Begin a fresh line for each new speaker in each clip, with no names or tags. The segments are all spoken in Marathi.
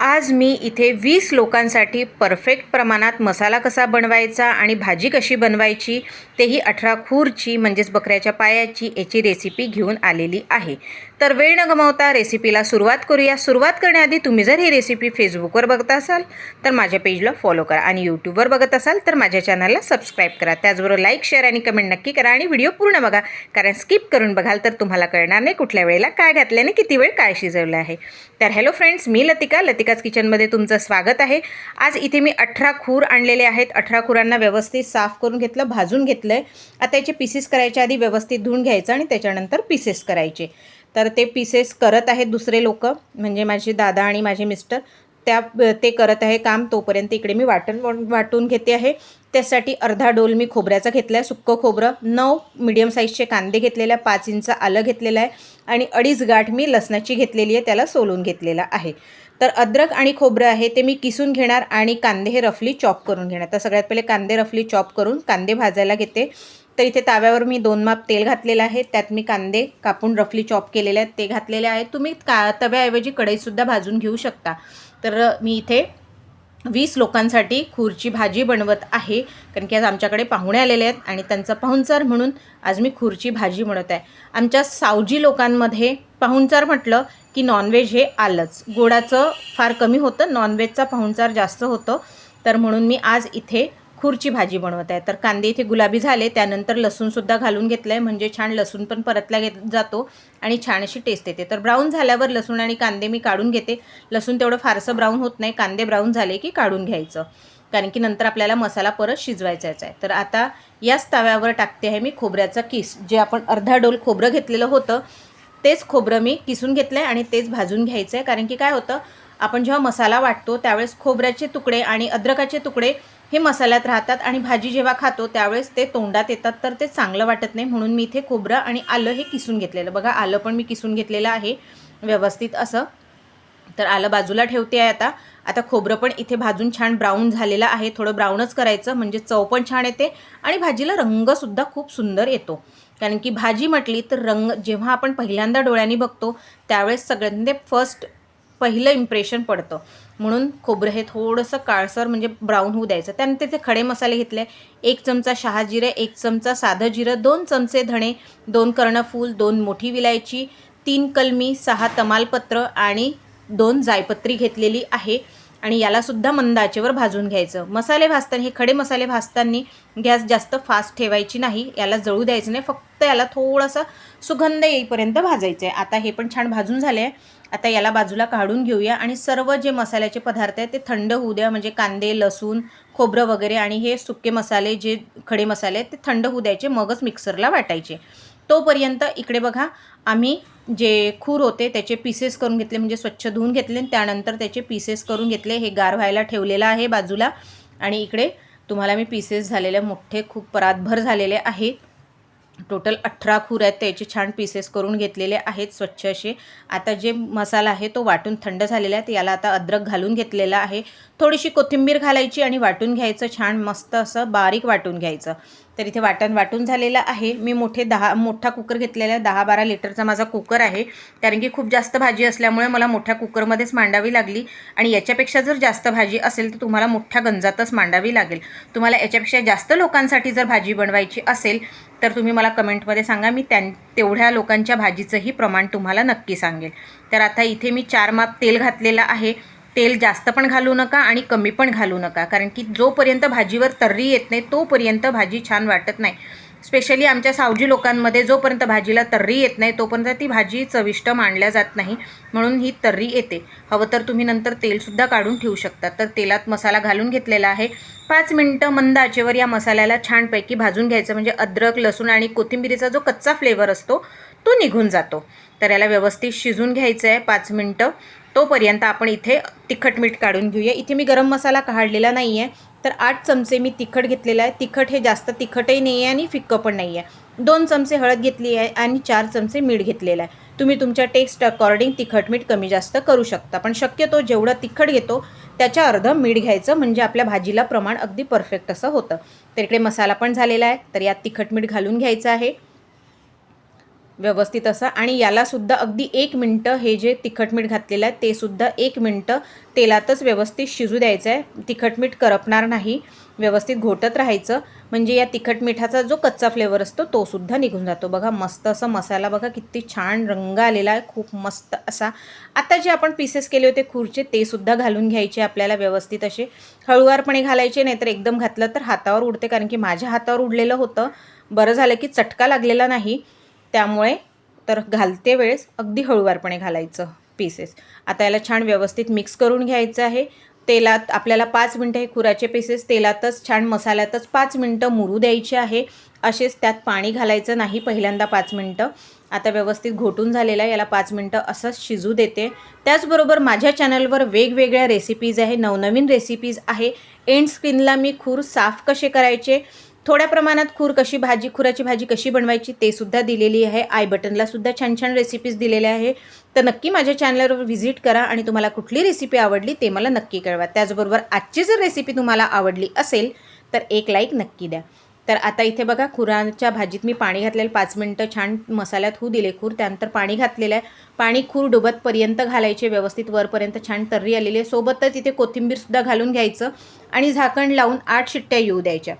आज मी इथे वीस लोकांसाठी परफेक्ट प्रमाणात मसाला कसा बनवायचा आणि भाजी कशी बनवायची तेही अठरा खूरची म्हणजेच बकऱ्याच्या पायाची याची रेसिपी घेऊन आलेली आहे. तर वेळ न गमावता रेसिपीला सुरुवात करूया. सुरुवात करण्याआधी तुम्ही जर ही रेसिपी फेसबुकवर बघत असाल तर माझ्या पेजला फॉलो करा आणि यूट्यूबवर बघत असाल तर माझ्या चॅनलला सबस्क्राईब करा. त्याचबरोबर लाईक शेअर आणि कमेंट नक्की करा आणि व्हिडिओ पूर्ण बघा. कारण स्किप करून बघाल तर तुम्हाला कळणार नाही कुठल्या वेळेला काय घातल्याने किती वेळ काय शिजवलं आहे. तर हॅलो फ्रेंड्स मी लतिका. लतिकाच किचनमध्ये तुमचं स्वागत आहे. आज इथे मी अठरा खूर आणलेले आहेत. अठरा खुरांना व्यवस्थित साफ करून घेतलं भाजून घेतलं आहे आता याचे पीसेस करायच्या आधी व्यवस्थित धुवून घ्यायचं आणि त्याच्यानंतर पीसेस करायचे. तर ते पीसेस करत आहेत दुसरे लोक म्हणजे माझे दादा आणि माझे मिस्टर त्या ते करत आहे काम तोपर्यंत इकडे मी वाटण वाटून घेते आहे. त्यासाठी अर्धा डोल मी खोबऱ्याचा घेतला आहे सुक्कं खोबरं नऊ मिडियम साईजचे कांदे घेतलेले आहे पाच इंच आलं घेतलेलं आहे आणि अडीच गाठ मी लसणाची घेतलेली आहे त्याला सोलून घेतलेला आहे. तर अद्रक आणि खोबरं आहे ते मी किसून घेणार आणि कांदे हे रफली चॉप करून घेणार. तर सगळ्यात पहिले कांदे रफली चॉप करून कांदे भाजायला घेते. तर इथे ताव्यावर मी दोन माप तेल घातलेलं आहे. त्यात मी कांदे कापून रफली चॉप केलेले आहेत. ते घातलेले आहेत. तुम्ही का तव्याऐवजी कढईसुद्धा भाजून घेऊ शकता. तर मी इथे वीस लोकांसाठी खूरची भाजी बनवत आहे. कारण की आज आमच्याकडे पाहुणे आलेले आहेत आणि त्यांचा पाहुणचार म्हणून आज मी खूरची भाजी बनवत आहे. आमच्या सावजी लोकांमध्ये पाहुणचार म्हटलं की नॉनव्हेज हे आलंच. गोडाचं फार कमी होतं. नॉनव्हेजचा पाहुणचार जास्त होतं. तर म्हणून मी आज इथे खूरची भाजी बनवत आहे तर कांदे इथे गुलाबी झाले त्यानंतर लसूणसुद्धा घालून घेतलं आहे म्हणजे छान लसूण पण परतला घेत जातो आणि छान अशी टेस्ट येते. तर ब्राऊन झाल्यावर लसूण आणि कांदे मी काढून घेते. लसूण तेवढं फारसं ब्राऊन होत नाही कांदे ब्राऊन झाले की काढून घ्यायचं. कारण की नंतर आपल्याला मसाला परत शिजवायचाच आहे. तर आता याच तव्यावर टाकते आहे मी खोबऱ्याचा किस जे आपण अर्धा डोल खोबरं घेतलेलं होतं तेच खोबरं मी किसून घेतलं आहे आणि तेच भाजून घ्यायचं आहे कारण की काय होतं आपण जेव्हा मसाला वाटतो त्यावेळेस खोबऱ्याचे तुकडे आणि अद्रकाचे तुकडे हे मसाल्यात राहतात आणि भाजी जेव्हा खातो त्यावेळेस ते तोंडात येतात. तर ते चांगलं वाटत नाही. म्हणून मी इथे खोबरं आणि आलं हे किसून घेतलेलं. बघा आलं पण मी किसून घेतलेलं आहे व्यवस्थित असं. तर आलं बाजूला ठेवते आहे आता. आता खोबरं पण इथे भाजून छान ब्राऊन झालेलं आहे. थोडं ब्राऊनच करायचं म्हणजे चव पण छान येते आणि भाजीला रंगसुद्धा खूप सुंदर येतो. कारण की भाजी म्हटली तर रंग जेव्हा आपण पहिल्यांदा डोळ्यांनी बघतो त्यावेळेस सगळ्यांनी फर्स्ट पहिलं इम्प्रेशन पडतं. म्हणून खोबरं हे थोडंसं काळसर म्हणजे ब्राऊन होऊ द्यायचं. त्यानंतर ते खडे मसाले घेतले. एक चमचा शहाजिरं एक चमचा साधं जिरं दोन चमचे धणे दोन कर्णफूल दोन मोठी विलायची तीन कलमी सहा तमालपत्र आणि दोन जायपत्री घेतलेली आहे. आणि यालासुद्धा मंद आचेवर भाजून घ्यायचं. मसाले भाजताना हे खडे मसाले भाजताना गॅस जास्त फास्ट ठेवायची नाही. याला जळू द्यायचं नाही. फक्त याला थोडंसं सुगंध येईपर्यंत भाजायचं आहे. आता हे पण छान भाजून झाले आहे आता याला बाजूला काढून घेऊया आणि सर्व जे मसाल्याचे पदार्थ आहेत ते थंड होऊ द्या. म्हणजे कांदे लसूण खोबरं वगैरे आणि हे सुके मसाले जे खडे मसाले आहेत ते थंड होऊ द्यायचे. मगच मिक्सरला वाटायचे. तोपर्यंत इकडे बघा आम्ही जे खूर होते त्याचे पीसेस करून घेतले म्हणजे स्वच्छ धुवून घेतले त्यानंतर त्याचे पीसेस करून घेतले. हे गार व्हायला ठेवलेलं आहे बाजूला आणि इकडे तुम्हाला मी पीसेस झालेले मोठे खूप परातभर झालेले आहेत. टोटल अठरा खूर आहेत त्याचे छान पीसेस करून घेतलेले आहेत स्वच्छ असे. आता जे मसाला आहे तो वाटून थंड झालेला आहे याला आता अद्रक घालून घेतलेला आहे. थोडीशी कोथिंबीर घालायची आणि वाटून घ्यायचं छान मस्त असं बारीक वाटून घ्यायचं. तर इथे वाटण वाटून झालेलं आहे. मी मोठे दहा मोठा कुकर घेतलेला आहे. दहा बारा लिटरचा माझा कुकर आहे. कारण की खूप जास्त भाजी असल्यामुळे मला मोठ्या कुकरमध्येच मांडावी लागली. आणि याच्यापेक्षा जर जास्त भाजी असेल तर तुम्हाला मोठ्या गंजातच मांडावी लागेल. तुम्हाला याच्यापेक्षा जास्त लोकांसाठी जर भाजी बनवायची असेल तर तुम्ही मला कमेंटमध्ये सांगा. मी त्यां तेवढ्या लोकांच्या भाजीचंही प्रमाण तुम्हाला नक्की सांगेल. तर आता इथे मी चार माप तेल घातलेलं आहे. तेल जास्त पण घालू नका आणि कमी पण घालू नका. कारण की जोपर्यंत भाजीवर तर्री येत नाही तोपर्यंत भाजी छान वाटत नाही. स्पेशली आमच्या सावजी लोकांमध्ये जोपर्यंत भाजीला तर्री येत नाही तोपर्यंत ती भाजी चविष्ट मांडल्या जात नाही. म्हणून ही तर्री येते. हवं तर तुम्ही नंतर तेलसुद्धा काढून ठेवू शकता. तर तेलात मसाला घालून घेतलेला आहे. पाच मिनटं मंद आचेवर या मसाल्याला छानपैकी भाजून घ्यायचं. म्हणजे अद्रक लसूण आणि कोथिंबिरीचा जो कच्चा फ्लेवर असतो तो निघून जातो. तर याला व्यवस्थित शिजून घ्यायचं आहे पाच मिनटं. तोपर्यंत आपण इथे तिखट मीठ काढून घेऊया. इथे मी गरम मसाला काढलेला नाही आहे तर आठ चमचे मी तिखट घेतलेलं आहे. तिखट हे जास्त तिखटही नाही आहे आणि फिक्कं पण नाही आहे दोन चमचे हळद घेतली आहे आणि चार चमचे मीठ घेतलेलं आहे. तुम्ही तुमच्या टेस्ट अकॉर्डिंग तिखट मीठ कमी जास्त करू शकता. पण शक्यतो जेवढं तिखट घेतो त्याच्या अर्ध मीठ घ्यायचं म्हणजे आपल्या भाजीला प्रमाण अगदी परफेक्ट असं होतं. तर इकडे मसाला पण झालेला आहे. तर यात तिखट मीठ घालून घ्यायचं आहे. व्यवस्थित असं. आणि यालासुद्धा अगदी एक मिनटं हे जे तिखट मीठ घातलेलं आहे ते सुद्धा एक मिनटं तेलातच व्यवस्थित शिजू द्यायचं आहे तिखट मीठ करपणार नाही. व्यवस्थित घोटत राहायचं. म्हणजे या तिखट मिठाचा जो कच्चा फ्लेवर असतो तो सुद्धा निघून जातो. बघा मस्त असं मसाला बघा किती छान रंग आलेला आहे. खूप मस्त असा. आता जे आपण पीसेस केले होते खुर्चे ते सुद्धा घालून घ्यायचे आपल्याला व्यवस्थित असे. हळुवारपणे घालायचे नाहीतर एकदम घातलं तर हातावर उडते. कारण की माझ्या हातावर उडलेलं होतं. बरं झालं की चटका लागलेला नाही. त्यामुळे तर घालते वेळेस अगदी हळुवारपणे घालायचं पीसेस आता याला छान व्यवस्थित मिक्स करून घ्यायचं आहे. तेलात आपल्याला पाच मिनटं हे खुराचे पीसेस तेलातच छान मसाल्यातच पाच मिनटं मुरू द्यायचे आहे. असेच त्यात पाणी घालायचं नाही पहिल्यांदा पाच मिनटं. आता व्यवस्थित घोटून झालेलं आहे. याला पाच मिनटं असंच शिजू देते. त्याचबरोबर माझ्या चॅनलवर वेगवेगळ्या रेसिपीज आहे. नवनवीन रेसिपीज आहे. एंड स्क्रीनला मी खूर साफ कसे करायचे? थोड्या प्रमाणात खूर कशी भाजी खुराची भाजी कशी बनवायची ते सुद्धा दिलेली आहे. आय बटनला सुद्धा छान छान रेसिपीज दिलेल्या आहे तर नक्की माझ्या चॅनलवर व्हिजिट करा आणि तुम्हाला कुठली रेसिपी आवडली ते मला नक्की कळवा. त्याचबरोबर आजची जर रेसिपी तुम्हाला आवडली असेल तर एक लाईक नक्की द्या. तर आता इथे बघा खुराच्या भाजीत मी पाणी घातलेलं पाच मिनटं छान मसाल्यात होऊ दिले खूर. त्यानंतर पाणी घातलेलं आहे. पाणी खूर डुबतपर्यंत घालायचे व्यवस्थित वरपर्यंत छान तर्री आलेली आहे. सोबतच इथे कोथिंबीरसुद्धा घालून घ्यायचं आणि झाकण लावून आठ शिट्ट्या येऊ द्यायच्या.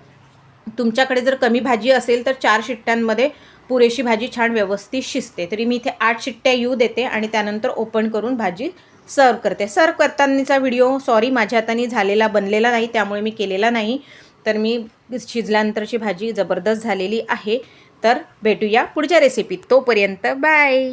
तुमच्याकडे जर कमी भाजी असेल तर चार शिट्ट्यांमध्ये पुरेशी भाजी छान व्यवस्थित शिजते. तरी मी इथे आठ शिट्ट्या येऊ देते आणि त्यानंतर ओपन करून भाजी सर्व करते. सर्व करतानाचा व्हिडिओ सॉरी माझ्या हाताने झालेला बनलेला नाही त्यामुळे मी केलेला नाही. तर मी शिजल्यानंतरची भाजी जबरदस्त झालेली आहे. तर भेटूया पुढच्या रेसिपीत तोपर्यंत बाय